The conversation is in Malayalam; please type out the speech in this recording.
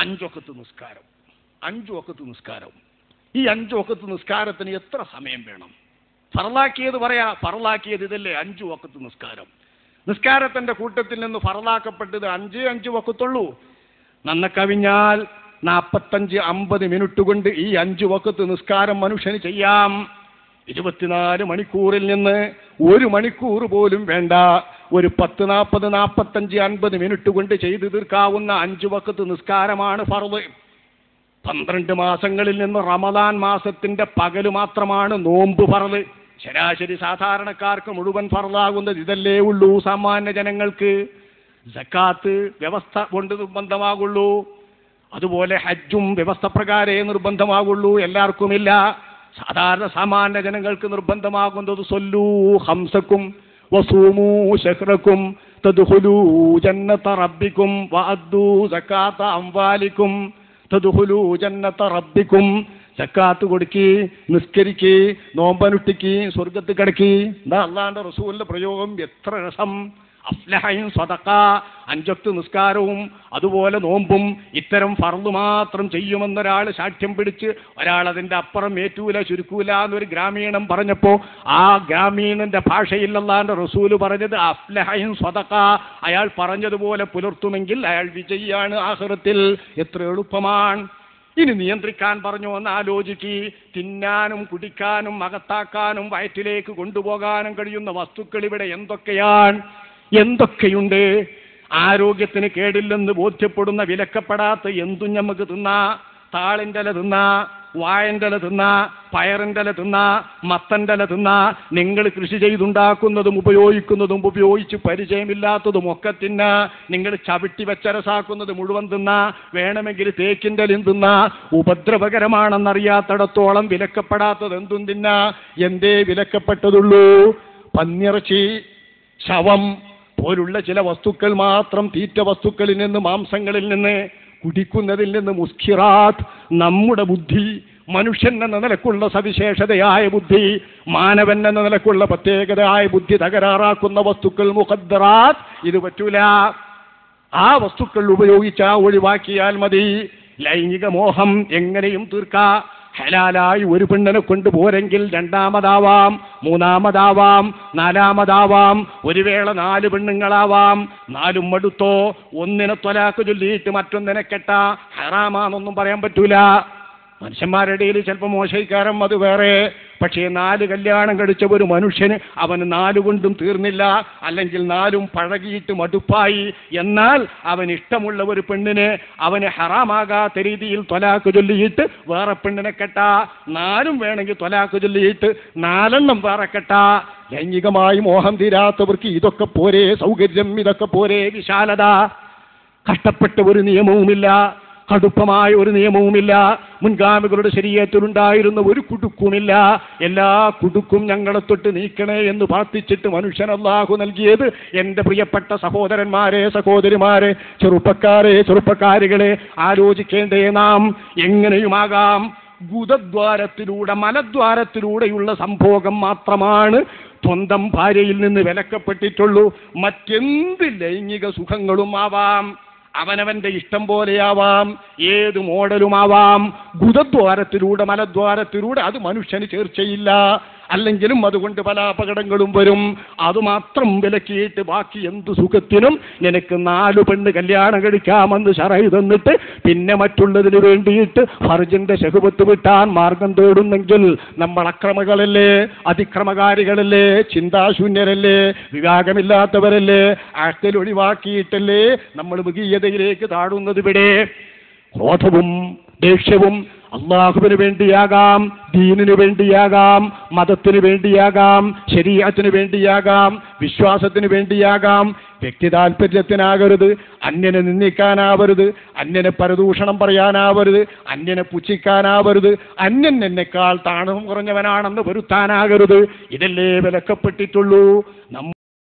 അഞ്ചൊക്കത്ത് നിസ്കാരം. അഞ്ചു ഒക്കത്ത് നിസ്കാരം. ഈ അഞ്ചു ഒക്കത്ത് നിസ്കാരത്തിന് എത്ര സമയം വേണം? ഫറലാക്കിയത് പറയാ ഫറലാക്കിയത് ഇതല്ലേ അഞ്ചു ഒക്കത്ത് നിസ്കാരം. നിസ്കാരത്തിന്റെ കൂട്ടത്തിൽ നിന്ന് ഫറലാക്കപ്പെട്ടത് അഞ്ച് അഞ്ച് വക്കത്തുള്ളൂ നന്ന കവിഞ്ഞാൽ നാൽപ്പത്തഞ്ച് അമ്പത് മിനിറ്റ് കൊണ്ട് ഈ അഞ്ചു വക്കത്ത് നിസ്കാരം മനുഷ്യന് ചെയ്യാം. ഇരുപത്തിനാല് മണിക്കൂറിൽ നിന്ന് ഒരു മണിക്കൂർ പോലും വേണ്ട. ഒരു പത്ത് നാൽപ്പത് നാൽപ്പത്തഞ്ച് അൻപത് മിനിറ്റ് കൊണ്ട് ചെയ്തു തീർക്കാവുന്ന അഞ്ച് വക്കത്ത് നിസ്കാരമാണ് ഫറവ് പന്ത്രണ്ട് മാസങ്ങളിൽ നിന്ന് റമദാൻ മാസത്തിന്റെ പകൽ മാത്രമാണ് നോമ്പ് ഫറൽ ശരാശരി സാധാരണക്കാർക്ക് മുഴുവൻ ഫറലാകുന്നത് ഇതല്ലേ ഉള്ളൂ സാമാന്യ ജനങ്ങൾക്ക്. ജക്കാത്ത് വ്യവസ്ഥ കൊണ്ട് നിർബന്ധമാകുള്ളൂ. അതുപോലെ ഹജ്ജും വ്യവസ്ഥ പ്രകാരേ നിർബന്ധമാകുള്ളൂ. എല്ലാവർക്കുമില്ല. സാധാരണ സാമാന്യ ജനങ്ങൾക്ക് നിർബന്ധമാകുന്നത് സൊല്ലൂ ഹംസക്കും ജന്നത റബ്ബിക്കും വഅദ്ദൂ സക്കാത്ത അംവാലിക്കും തദ്ഖുലൂ ജന്നത റബ്ബിക്കും സക്കാത്ത് കൊടുക്കി നിസ്കരിക്ക് നോമ്പനുട്ടിക്ക് സ്വർഗത്ത് കിടക്കി. എന്താ അള്ളാന്റെ റസൂലിന്റെ പ്രയോഗം എത്ര രസം. അഫ്ലഹയും സ്വതക്ക അഞ്ചൊത്ത് നിസ്കാരവും അതുപോലെ നോമ്പും ഇത്തരം ഫർദ് മാത്രം ചെയ്യുമെന്നൊരാൾ സാക്ഷ്യം പിടിച്ച് ഒരാൾ അതിന്റെ അപ്പുറം ഏറ്റൂല ചുരുക്കൂല എന്നൊരു ഗ്രാമീണം പറഞ്ഞപ്പോൾ ആ ഗ്രാമീണന്റെ അള്ളാന്റെ റസൂൽ പറഞ്ഞത് അഫ്ലഹയും സ്വതക്ക. അയാൾ പറഞ്ഞതുപോലെ പുലർത്തുമെങ്കിൽ അയാൾ വിജയിയാണ് ആഹൃത്തിൽ എത്ര എളുപ്പമാണ്. ഇനി നിയന്ത്രിക്കാൻ പറഞ്ഞു എന്ന് ആലോചിക്ക് തിന്നാനും കുടിക്കാനും അകത്താക്കാനും വയറ്റിലേക്ക് കൊണ്ടുപോകാനും കഴിയുന്ന വസ്തുക്കൾ ഇവിടെ എന്തൊക്കെയാണ്? എന്തൊക്കെയുണ്ട്? ആരോഗ്യത്തിന് കേടില്ലെന്ന് ബോധ്യപ്പെടുന്ന വിലക്കപ്പെടാത്ത എന്തും നമുക്ക് തിന്നാ? താളിന്റെ ഇല തിന്നാ? വായന്റെ ഇല തിന്നാ? പയറിന്റെ ഇല തിന്നാ? മത്തന്റെ ഇല തിന്നാ? നിങ്ങൾ കൃഷി ചെയ്തുണ്ടാക്കുന്നതും ഉപയോഗിക്കുന്നതും ഉപയോഗിച്ച് പരിചയമില്ലാത്തതും ഒക്കെ തിന്ന? നിങ്ങൾ ചവിട്ടി വെച്ചരസാക്കുന്നത് മുഴുവൻ തിന്ന? വേണമെങ്കിൽ തേക്കിന്റെ ഇലയും തിന്നാ? ഉപദ്രവകരമാണെന്നറിയാത്തടത്തോളം വിലക്കപ്പെടാത്തത് എന്തും തിന്നാ? എന്തേ വിലക്കപ്പെട്ടതുള്ളൂ? പന്നിറച്ചി ശവം പോലുള്ള ചില വസ്തുക്കൾ മാത്രം തീറ്റ വസ്തുക്കളിൽ നിന്ന് മാംസങ്ങളിൽ നിന്ന് കുടിക്കുന്നതിൽ നിന്ന് മുസ്ഖിറാത്ത് നമ്മുടെ ബുദ്ധി മനുഷ്യൻ എന്ന നിലക്കുള്ള സവിശേഷതയായ ബുദ്ധി മാനവൻ എന്ന നിലക്കുള്ള പ്രത്യേകതയായ ബുദ്ധി തകരാറാക്കുന്ന വസ്തുക്കൾ മുഖദ്റാത്ത് ഇത് പറ്റൂല. ആ വസ്തുക്കൾ ഉപയോഗിച്ചാ ഒഴിവാക്കിയാൽ മതി. ലൈംഗിക മോഹം എങ്ങനെയും തീർക്കാ. ഹലാലായി ഒരു പെണ്ണിനെ കൊണ്ടുപോരെങ്കിൽ രണ്ടാമതാവാം മൂന്നാമതാവാം നാലാമതാവാം ഒരു വേള നാല് പെണ്ണുങ്ങളാവാം. നാലും മടുത്തോ ഒന്നിനെ തൊലാക്ക് ചൊല്ലിയിട്ട് മറ്റൊന്നിനെ കെട്ട. ഹറാമാന്നൊന്നും പറയാൻ പറ്റൂല. മനുഷ്യന്മാരുടെ ഇടയിൽ ചിലപ്പോൾ മോശയിക്കാരം അത് വേറെ. പക്ഷേ നാല് കല്യാണം കഴിച്ച ഒരു മനുഷ്യന് അവന് നാലുകൊണ്ടും തീർന്നില്ല. അല്ലെങ്കിൽ നാലും പഴകിയിട്ട് മടുപ്പായി എന്നാൽ അവൻ ഇഷ്ടമുള്ള ഒരു പെണ്ണിന് അവന് ഹറാമാകാത്ത രീതിയിൽ തൊലാക്ക് ചൊല്ലിയിട്ട് വേറെ പെണ്ണിനെ കെട്ടാ. നാലും വേണമെങ്കിൽ തൊലാക്ക് ചൊല്ലിയിട്ട് നാലെണ്ണം വേറെ കെട്ടാ. ലൈംഗികമായി മോഹം തീരാത്തവർക്ക് ഇതൊക്കെ പോരേ. സൗകര്യം ഇതൊക്കെ പോരേ. വിശാലത. കഷ്ടപ്പെട്ട ഒരു നിയമവുമില്ല. കടുപ്പമായ ഒരു നിയമവുമില്ല. മുൻഗാമികളുടെ ശരീരത്തിലുണ്ടായിരുന്ന ഒരു കുടുക്കുമില്ല. എല്ലാ കുടുക്കും ഞങ്ങളെ തൊട്ട് നീക്കണേ എന്ന് പ്രാർത്ഥിച്ചിട്ട് മനുഷ്യൻ അള്ളാഹു നൽകിയത് എന്റെ പ്രിയപ്പെട്ട സഹോദരന്മാരെ സഹോദരിമാരെ ചെറുപ്പക്കാരെ ചെറുപ്പക്കാരികളെ ആലോചിക്കേണ്ടേ നാം. എങ്ങനെയുമാകാം? ഗുദദ്വാരത്തിലൂടെ മലദ്വാരത്തിലൂടെയുള്ള സംഭോഗം മാത്രമാണ് സ്വന്തം ഭാര്യയിൽ നിന്ന് വിലക്കപ്പെട്ടിട്ടുള്ളൂ. മറ്റെന്ത് ലൈംഗിക സുഖങ്ങളും ആവാം അവനവന്റെ ഇഷ്ടം പോലെയാവാം ഏത് മോഡലുമാവാം ഗുദദ്വാരത്തിലൂടെ മലദ്വാരത്തിലൂടെ അത് മനുഷ്യന് ചേർച്ചയില്ല. അല്ലെങ്കിലും അതുകൊണ്ട് പല അപകടങ്ങളും വരും. അതുമാത്രം വിലക്കിയിട്ട് ബാക്കി എന്ത് സുഖത്തിനും നിനക്ക് നാല് പെണ്ണ് കല്യാണം കഴിക്കാമെന്ന് ഷറൈ തന്നിട്ട് പിന്നെ മറ്റുള്ളതിന് വേണ്ടിയിട്ട് ഫർജിന്റെ ശഹുപത്ത് വിട്ടാൻ മാർഗം തേടുന്നെങ്കിൽ നമ്മൾ അക്രമകളല്ലേ അതിക്രമകാരികളല്ലേ ചിന്താശൂന്യരല്ലേ വിവാഹമില്ലാത്തവരല്ലേ ആക്കൽ ഒഴിവാക്കിയിട്ടല്ലേ നമ്മൾ മൃഗീയതയിലേക്ക് താഴുന്നത് ഇവിടെ. ക്രോധവും ദേഷ്യവും അള്ളാഹുവിന് വേണ്ടിയാകാം ദീനിനു വേണ്ടിയാകാം മതത്തിന് വേണ്ടിയാകാം ശരീരത്തിന് വേണ്ടിയാകാം വിശ്വാസത്തിന് വേണ്ടിയാകാം. വ്യക്തി താല്പര്യത്തിനാകരുത് അന്യനെ നിന്ദിക്കാനാവരുത് അന്യനെ പരദൂഷണം പറയാനാവരുത് അന്യനെ പുച്ഛിക്കാനാവരുത് അന്യൻ എന്നെക്കാൾ താണവും കുറഞ്ഞവനാണെന്ന് വരുത്താനാകരുത്. ഇതല്ലേ വിലക്കപ്പെട്ടിട്ടുള്ളൂ.